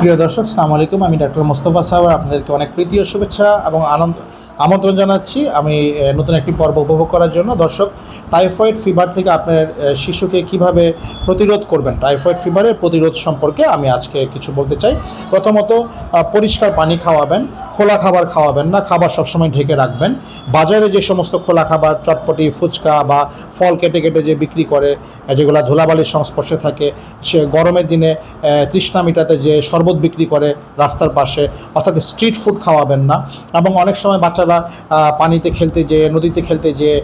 প্রিয় দর্শক, সালাম আলাইকুম। আমি ডাক্তার মোস্তফা সাহেব আপনাদেরকে অনেক প্রীতি শুভেচ্ছা এবং আনন্দ আমন্ত্রণ জানাচ্ছি। আমি নতুন একটি পর্ব উপভোগ করার জন্য। দর্শক টাইফয়েড ফিভার থেকে আপনার শিশুকে কীভাবে প্রতিরোধ করবেন? টাইফয়েড ফিভারের প্রতিরোধ সম্পর্কে আমি আজকে কিছু বলতে চাই। প্রথমত পরিষ্কার পানি খাওয়াবেন, খোলা খাবার খাওয়াবেন না, খাবার সবসময় ঢেকে রাখবেন। বাজারে যে সমস্ত খোলা খাবার, চটপটি, ফুচকা বা ফল কেটে কেটে যে বিক্রি করে যেগুলা ধুলাবালির সংস্পর্শে থাকে, সে গরমের দিনে তৃষ্ণা মিটাতে যে শরবত বিক্রি করে রাস্তার পাশে, অর্থাৎ স্ট্রিট ফুড খাওয়াবেন না। এবং অনেক সময় বাচ্চারা পানিতে খেলতে যেয়ে, নদীতে খেলতে যেয়ে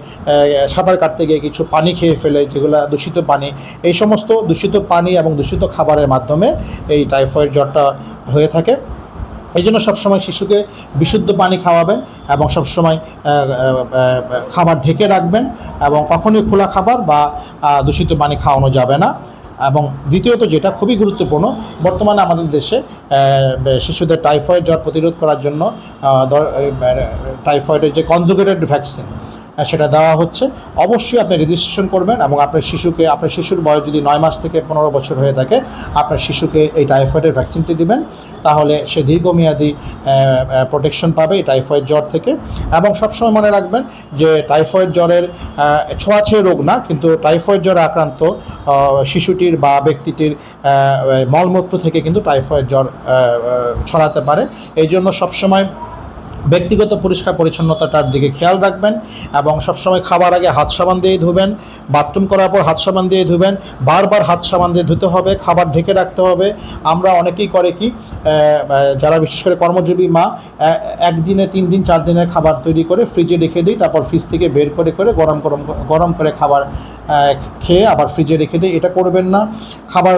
সাঁতার কাটতে গিয়ে কিছু পানি খেয়ে ফেলে, যেগুলো দূষিত পানি, এই সমস্ত দূষিত পানি এবং দূষিত খাবারের মাধ্যমে এই টাইফয়েড জ্বরটা হয়ে থাকে। এই জন্য সবসময় শিশুকে বিশুদ্ধ পানি খাওয়াবেন এবং সবসময় খাবার ঢেকে রাখবেন এবং কখনোই খোলা খাবার বা দূষিত পানি খাওয়ানো যাবে না। এবং দ্বিতীয়ত যেটা খুবই গুরুত্বপূর্ণ, বর্তমানে আমাদের দেশে শিশুদের টাইফয়েড জ্বর প্রতিরোধ করার জন্য টাইফয়েডের যে কনজুগেটেড ভ্যাকসিন সেটা দেওয়া হচ্ছে। অবশ্যই আপনি রেজিস্ট্রেশন করবেন এবং আপনার শিশুকে, আপনার শিশুর বয়স যদি নয় মাস থেকে পনেরো বছর হয়ে থাকে, আপনার শিশুকে এই টাইফয়েডের ভ্যাকসিনটি দিবেন। তাহলে সে দীর্ঘমেয়াদী প্রোটেকশন পাবে এই টাইফয়েড জ্বর থেকে। এবং সবসময় মনে রাখবেন যে টাইফয়েড জ্বরের ছোঁয়াছে রোগ না, কিন্তু টাইফয়েড জ্বরে আক্রান্ত শিশুটির বা ব্যক্তিটির মলমূত্র থেকে কিন্তু টাইফয়েড জ্বর ছড়াতে পারে। এই জন্য সবসময় ব্যক্তিগত পরিষ্কার পরিচ্ছন্নতাটার দিকে খেয়াল রাখবেন এবং সবসময় খাবার আগে হাত সাবান দিয়ে ধুবেন, বাথরুম করার পর হাত সাবান দিয়ে ধুবেন, বারবার হাত সাবান দিয়ে ধুতে হবে, খাবার ঢেকে রাখতে হবে। আমরা অনেকেই করে কি যারা বিশেষ করে কর্মজীবী মা একদিনে তিন দিন, চার দিনের খাবার তৈরি করে ফ্রিজে রেখে দিই, তারপর ফ্রিজ থেকে বের করে করে গরম গরম গরম করে খাবার খেয়ে আবার ফ্রিজে রেখে দিই। এটা করবেন না। খাবার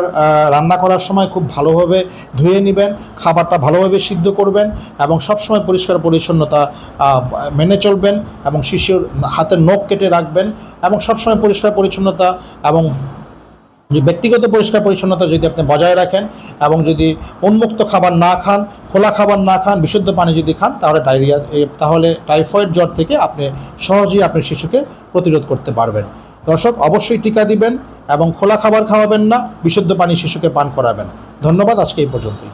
রান্না করার সময় খুব ভালোভাবে ধুয়ে নেবেন, খাবারটা ভালোভাবে সিদ্ধ করবেন এবং সবসময় পরিষ্কার পরিচ্ছন্নতা মেনে চলবেন এবং শিশুর হাতের নখ কেটে রাখবেন এবং সবসময় পরিষ্কার পরিচ্ছন্নতা এবং যে ব্যক্তিগত পরিষ্কার পরিচ্ছন্নতা যদি আপনি বজায় রাখেন এবং যদি উন্মুক্ত খাবার না খান, খোলা খাবার না খান, বিশুদ্ধ পানি যদি খান, তাহলে ডায়রিয়া তাহলে টাইফয়েড জ্বর থেকে আপনি সহজেই আপনার শিশুকে প্রতিরোধ করতে পারবেন। দর্শক, অবশ্যই টিকা দিবেন এবং খোলা খাবার খাওয়াবেন না, বিশুদ্ধ পানি শিশুকে পান করাবেন। ধন্যবাদ, আজকে এই পর্যন্তই।